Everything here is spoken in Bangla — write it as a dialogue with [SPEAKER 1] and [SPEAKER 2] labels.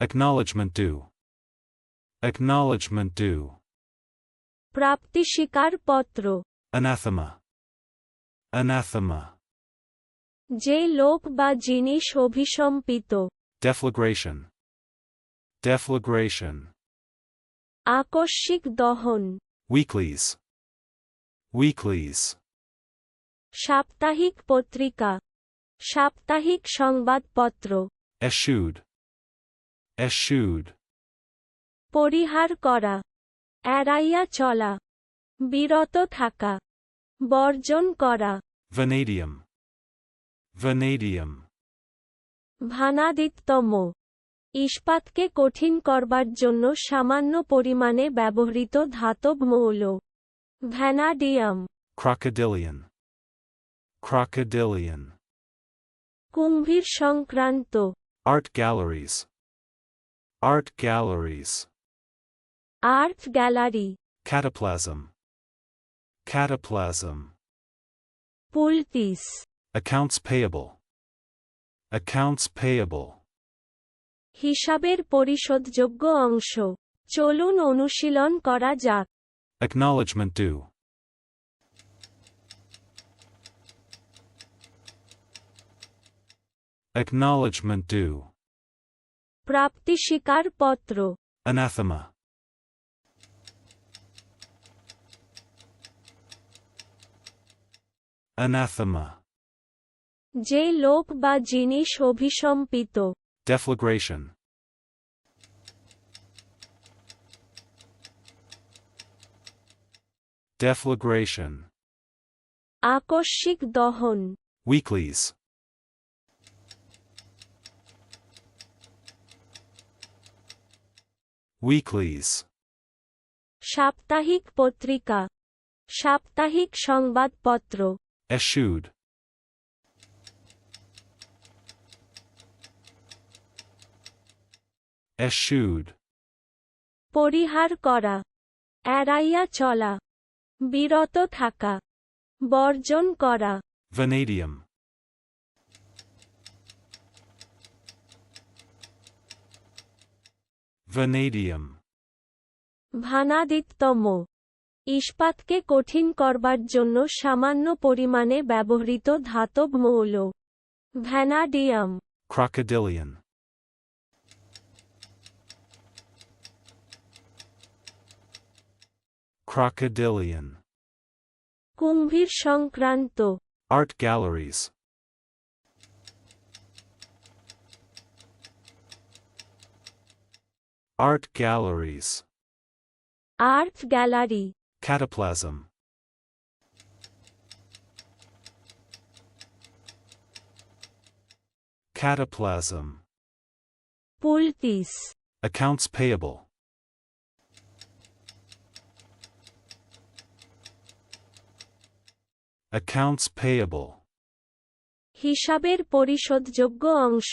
[SPEAKER 1] Acknowledgement due. Acknowledgement due.
[SPEAKER 2] প্রাপ্তি স্বীকার পত্র
[SPEAKER 1] Anathema. Anathema.
[SPEAKER 2] যে লোক বা জিনিস অভিসম্পিত
[SPEAKER 1] Deflagration. Deflagration.
[SPEAKER 2] আকস্মিক দহন
[SPEAKER 1] Weeklies. Weeklies.
[SPEAKER 2] সাপ্তাহিক পত্রিকা সাপ্তাহিক সংবাদপত্র
[SPEAKER 1] Eschewed. Eschewed.
[SPEAKER 2] পরিহার করা এড়াইয়া চলা বিরত থাকা বর্জন করা
[SPEAKER 1] Vanadium. Vanadium.
[SPEAKER 2] ভানাদিতম ইস্পাতকে কঠিন করবার জন্য সামান্য পরিমাণে ব্যবহৃত ধাতব মৌল ভ্যানাডিয়াম
[SPEAKER 1] Crocodilian. Crocodilian.
[SPEAKER 2] কুম্ভীর সংক্রান্ত
[SPEAKER 1] Art galleries. Art galleries.
[SPEAKER 2] Art gallery
[SPEAKER 1] Cataplasm. Cataplasm.
[SPEAKER 2] পুলতিস
[SPEAKER 1] Accounts payable. Accounts payable.
[SPEAKER 2] হিসাবের পরিশোধযোগ্য অংশ চলুন অনুশীলন করা যাক
[SPEAKER 1] Acknowledgement due. Acknowledgement due.
[SPEAKER 2] প্রাপ্তি স্বীকার পত্র
[SPEAKER 1] Anathema. Anathema.
[SPEAKER 2] যে লোক বা জিনিস অভিসম্পিত
[SPEAKER 1] Deflagration. Deflagration.
[SPEAKER 2] আকস্মিক দহন
[SPEAKER 1] Weeklies. Weeklies.
[SPEAKER 2] সাপ্তাহিক পত্রিকা সাপ্তাহিক সংবাদপত্র
[SPEAKER 1] Eschewed. Eschewed.
[SPEAKER 2] পরিহার করা এড়াইয়া চলা বিরত থাকা বর্জন করা
[SPEAKER 1] Vanadium. Vanadium.
[SPEAKER 2] ভানাদিতম ইস্পাতকে কঠিন করবার জন্য সামান্য পরিমাণে ব্যবহৃত ধাতব মৌল ভ্যানাডিয়াম
[SPEAKER 1] Crocodilian. Crocodilian.
[SPEAKER 2] কুম্ভীর সংক্রান্ত
[SPEAKER 1] Art galleries. Art galleries.
[SPEAKER 2] Art gallery
[SPEAKER 1] Cataplasm. Cataplasm.
[SPEAKER 2] পুলতিস
[SPEAKER 1] Accounts payable. Accounts payable.
[SPEAKER 2] হিসাবের পরিশোধযোগ্য অংশ